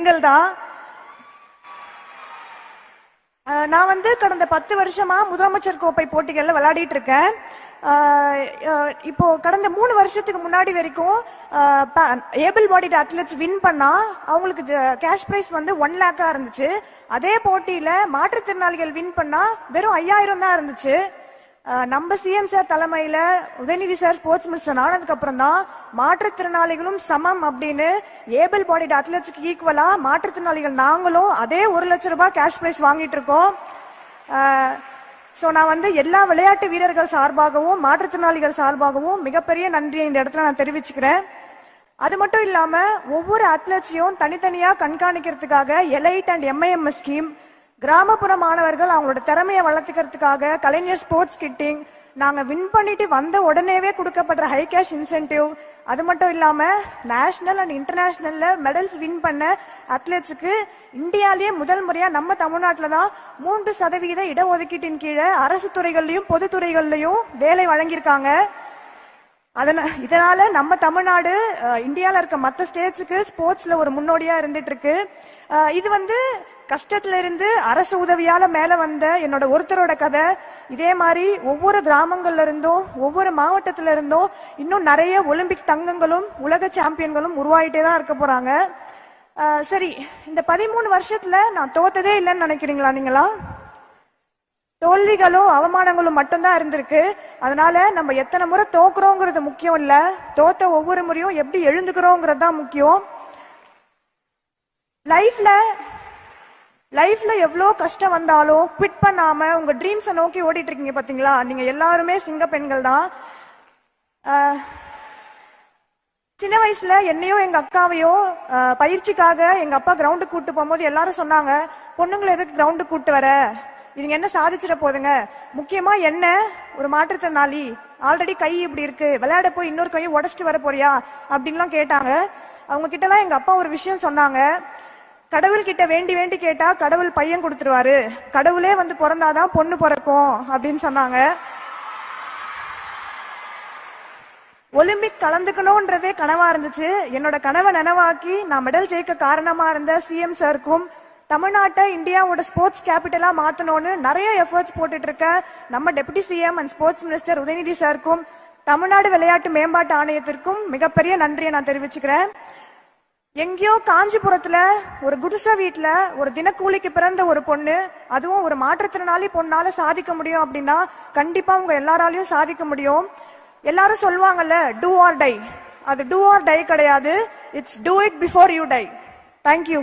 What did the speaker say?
பெண்கள் தான் நான் வந்து கடந்த பத்து வருஷமா முதலமைச்சர் கோப்பை போட்டிகள்ல விளையாடிட்டு இருக்கேன். இப்போ கடந்த மூணு வருஷத்துக்கு முன்னாடி வரைக்கும் ஏபிள் பாடிட் அத்லெட்ஸ் வின் பண்ணா அவங்களுக்கு கேஷ் பிரைஸ் வந்து ஒன் லேக்கா இருந்துச்சு. அதே போட்டியில மாற்றுத்திறனாளிகள் வின் பண்ணா வெறும் ஐயாயிரம் தான் இருந்துச்சு. நம்ம சிஎம் சார் தலைமையில உதயநிதி சார் ஸ்போர்ட்ஸ் மினிஸ்டர் ஆனதுக்கு அப்புறம் தான் மாற்றுத்திறனாளிகளும் சமம் அப்படின்னு ஏபிள் பாடிட் அத்லெட்ஸ்க்கு ஈக்குவலா மாற்றுத்திறனாளிகள் நாங்களும் அதே ஒரு லட்சம் ரூபாய் கேஷ் பிரைஸ் வாங்கிட்டு இருக்கோம். ஸோ நான் வந்து எல்லா விளையாட்டு வீரர்கள் சார்பாகவும் மாற்றுத்திறனாளிகள் சார்பாகவும் மிகப்பெரிய நன்றியை இந்த இடத்துல நான் தெரிவிச்சுக்கிறேன். அது மட்டும் இல்லாம ஒவ்வொரு அத்லெட்ஸையும் தனித்தனியா கண்காணிக்கிறதுக்காக எலைட் அண்ட் எம்ஐஎம்எஸ் ஸ்கீம் கிராமப்புற மாணவர்கள் அவங்களோட திறமையை வளர்த்துக்கிறதுக்காக கலைஞர் ஸ்போர்ட்ஸ் கிட்டிங் நாங்கள் வின் பண்ணிட்டு வந்த உடனேவே கொடுக்கப்படுற ஹை கேஷ் இன்சென்டிவ் அது மட்டும் இல்லாமல் நேஷ்னல் அண்ட் இன்டர்நேஷ்னலில் மெடல்ஸ் வின் பண்ண அத்லெட்ஸுக்கு இந்தியாலேயே முதல் முறையாக நம்ம தமிழ்நாட்டில் தான் மூன்று சதவீத இடஒதுக்கீட்டின் கீழே அரசு துறைகள்லையும் பொதுத்துறைகள்லையும் வேலை வழங்கியிருக்காங்க. அதனால் இதனால நம்ம தமிழ்நாடு இந்தியாவில் இந்தியால இருக்க மற்ற ஸ்டேட்ஸுக்கு ஸ்போர்ட்ஸ்ல ஒரு முன்னோடியா இருந்துட்டு இருக்கு இது வந்து கஷ்டத்துல இருந்து அரசு உதவியால மேல வந்த என்னோட ஒருத்தரோட கதை. இதே மாதிரி ஒவ்வொரு கிராமங்கள்ல இருந்தும் ஒவ்வொரு மாவட்டத்துல இருந்தும் இன்னும் நிறைய ஒலிம்பிக் தங்கங்களும் உலக சாம்பியன்களும் உருவாயிட்டே தான் இருக்க போறாங்க. சரி இந்த பதிமூணு வருஷத்துல நான் தோத்ததே இல்லைன்னு நினைக்கிறீங்களா நீங்களா? தோல்விகளும் அவமானங்களும் மட்டும்தான் இருந்திருக்கு. அதனால நம்ம எத்தனை முறை தோக்குறோங்கிறது முக்கியம் இல்ல. தோத்த ஒவ்வொரு முறையும் எப்படி எழுந்துக்கிறோங்கிறது தான் முக்கியம். லைஃப்ல லைஃப்ல எவ்வளோ கஷ்டம் வந்தாலும் குவிட் பண்ணாம உங்க ட்ரீம்ஸை நோக்கி ஓடிட்டு இருக்கீங்க பாத்தீங்களா? நீங்க எல்லாருமே சிங்க பெண்கள் தான். சின்ன வயசுல என்னையும் எங்க அக்காவையும் பயிற்சிக்காக எங்க அப்பா கிரவுண்டுக்கு கூட்டு போகும்போது எல்லாரும் சொன்னாங்க பொண்ணுங்களை எதுக்கு கிரவுண்டுக்கு கூட்டு வர? இதுங்க என்ன சாதிச்சிட போதுங்க? முக்கியமா என்ன? ஒரு மாற்றுத்திறனாளி. ஆல்ரெடி கை இப்படி இருக்கு. விளையாட போய் இன்னொரு கையை உடச்சிட்டு வர போறியா? அப்படின்லாம் கேட்டாங்க. அவங்க கிட்ட எல்லாம் எங்க அப்பா ஒரு விஷயம் சொன்னாங்க. கடவுள் கிட்ட வேண்டி வேண்டி கேட்டா கடவுள் பையன் கொடுத்துருவாரு. கடவுளே வந்து பிறந்தாதான் பொண்ணு பிறக்கும் அப்படின்னு சொன்னாங்க. ஒலிம்பிக் கலந்துக்கணும்ன்றதே கனவா இருந்துச்சு. என்னோட கனவை நனவாக்கி நான் மெடல் ஜெயிக்க காரணமா இருந்த சிஎம் சாருக்கும் தமிழ்நாட்டை இந்தியாவோட ஸ்போர்ட்ஸ் கேபிட்டலா மாத்தணும்னு நிறைய எஃபர்ட்ஸ் போட்டுட்டு இருக்க நம்ம deputy CM and sports minister Udhayanidhi சாருக்கும் தமிழ்நாடு விளையாட்டு மேம்பாட்டு ஆணையத்திற்கும் மிகப்பெரிய நன்றியை நான் தெரிவிச்சுக்கிறேன். எங்கேயோ காஞ்சிபுரத்துல ஒரு குடிசை வீட்டுல ஒரு தினக்கூலிக்கு பிறந்த ஒரு பொண்ணு அதுவும் ஒரு மாற்றுத்திறனாளி பொண்ணால சாதிக்க முடியும் அப்படின்னா கண்டிப்பா உங்க எல்லாராலையும் சாதிக்க முடியும். எல்லாரும் சொல்லுவாங்கல்ல டூ ஆர் டை அது டூ ஆர் டை கிடையாது. It's do it before you die thank you